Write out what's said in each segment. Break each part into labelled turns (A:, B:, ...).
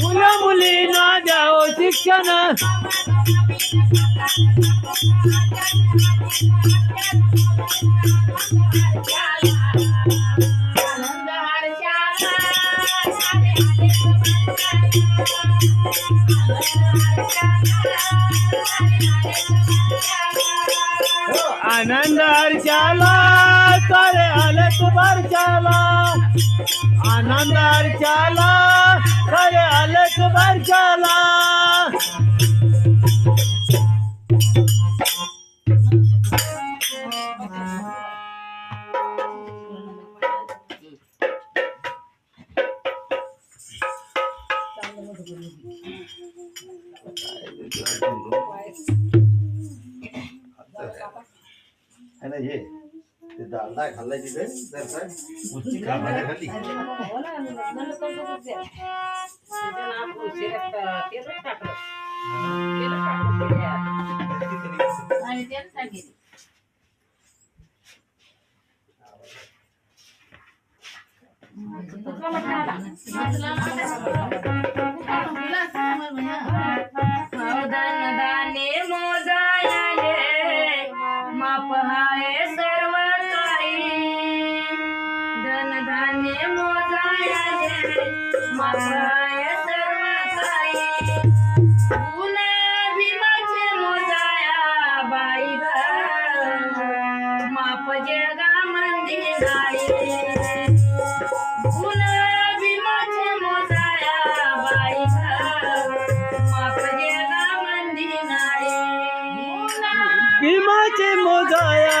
A: मुलं मुलींना द्यावं शिक्षण आनंद हर्षाला करे आले चला आनंद हर्षाला करे आले बरसाला Thank you.
B: है ना ये ते डालडा खाल्ला तिथे जरसा उच्ची कामाला खाल्ली
C: आणि त्याला सांगितलं
D: दाने मोजायले माप सर्व काही भीमाचे मोजाया बाई माप जगा मंदिर भीमाचे मोजाया बाई माप जगा मंदिर
A: भीमाचे मोजाया.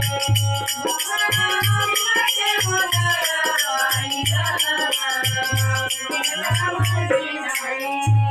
D: Thank you.